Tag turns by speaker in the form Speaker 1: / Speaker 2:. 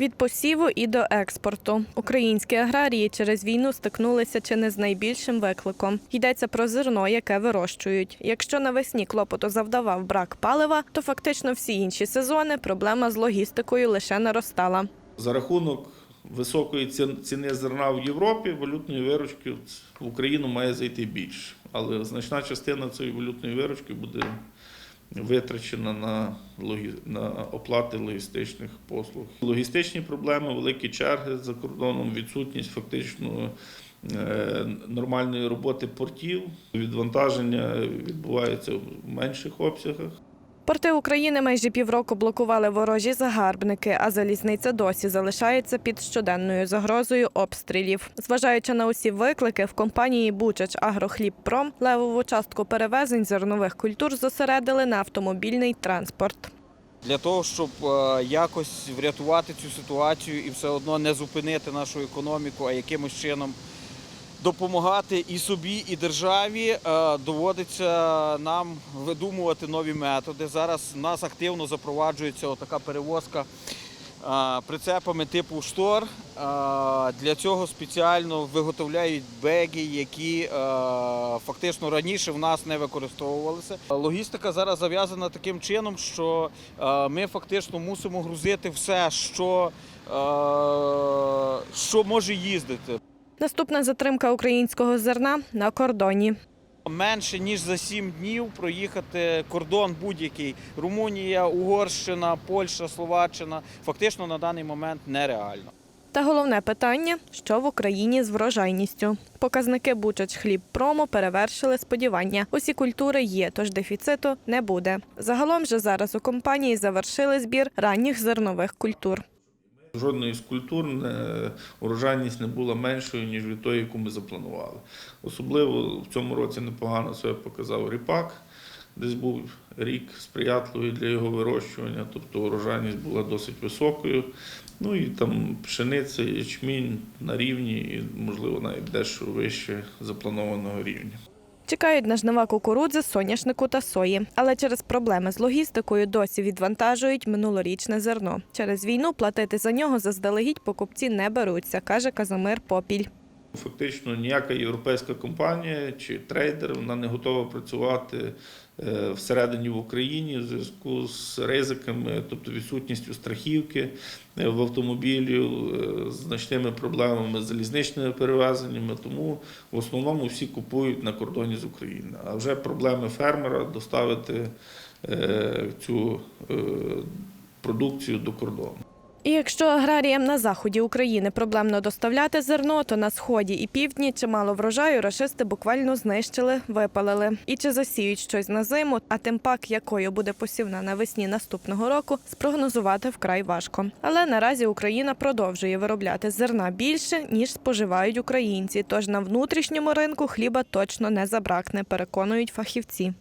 Speaker 1: Від посіву і до експорту українські аграрії через війну стикнулися чи не з найбільшим викликом. Йдеться про зерно, яке вирощують. Якщо навесні клопоту завдавав брак палива, то фактично всі інші сезони проблема з логістикою лише наростала.
Speaker 2: За рахунок високої ці- ціни зерна в Європі валютної виручки в Україну має зайти більше. Але значна частина цієї валютної виручки буде витрачена на, логі... на оплати логістичних послуг. Логістичні проблеми, великі черги за кордоном, відсутність фактично е, нормальної роботи портів, відвантаження відбувається в менших обсягах.
Speaker 1: Порти України майже півроку блокували ворожі загарбники, а залізниця досі залишається під щоденною загрозою обстрілів. Зважаючи на усі виклики, в компанії Бучач Агрохлібпром левову частку перевезень зернових культур зосередили на автомобільний транспорт.
Speaker 3: Для того, щоб е, якось врятувати цю ситуацію і все одно не зупинити нашу економіку, а якимось чином допомагати і собі, і державі, е, доводиться нам видумувати нові методи. Зараз в нас активно запроваджується така перевозка е, прицепами типу штор. Е, Для цього спеціально виготовляють беги, які фактично раніше в нас не використовувалися. Логістика зараз зав'язана таким чином, що ми фактично мусимо грузити все, що, що може їздити.
Speaker 1: Наступна затримка українського зерна на кордоні.
Speaker 3: Менше ніж за 7 днів проїхати кордон будь-який Румунія, Угорщина, Польща, Словаччина фактично на даний момент нереально.
Speaker 1: Та головне питання: що в Україні з врожайністю. Показники Бучач хлібпрому перевершили сподівання. Усі культури є, тож дефіциту не буде. Загалом же зараз у компанії завершили збір ранніх зернових культур.
Speaker 2: Жодної з культур урожайність не була меншою, ніж від тої, яку ми запланували. Особливо в цьому році непогано себе показав ріпак. Десь був рік сприятливий для його вирощування, тобто урожайність була досить високою. Ну і там пшениця, ячмінь на рівні, і, можливо, навіть дещо вище запланованого рівня.
Speaker 1: Чекають на жнива кукурудзи, соняшнику та сої. Але через проблеми з логістикою досі відвантажують минулорічне зерно. Через війну платити за нього заздалегідь покупці не беруться, каже Казимир Попіль.
Speaker 2: Фактично ніяка європейська компанія чи трейдер вона не готова працювати е, всередині в Україні в зв'язку з ризиками, тобто відсутністю страхівки е, в автомобілі, е, значними проблемами з залізничними перевезеннями. Тому в основному всі купують на кордоні з України. А вже проблеми фермера доставити цю продукцію до кордону.
Speaker 1: І якщо аграріям на заході України проблемно доставляти зерно, то на сході і півдні чимало врожаю рашисти буквально знищили, випалили. І чи засіють щось на зиму, а тим пак якою буде посівна навесні наступного року, спрогнозувати вкрай важко. Але наразі Україна продовжує виробляти зерна більше ніж споживають українці. Тож на внутрішньому ринку хліба точно не забракне, переконують фахівці.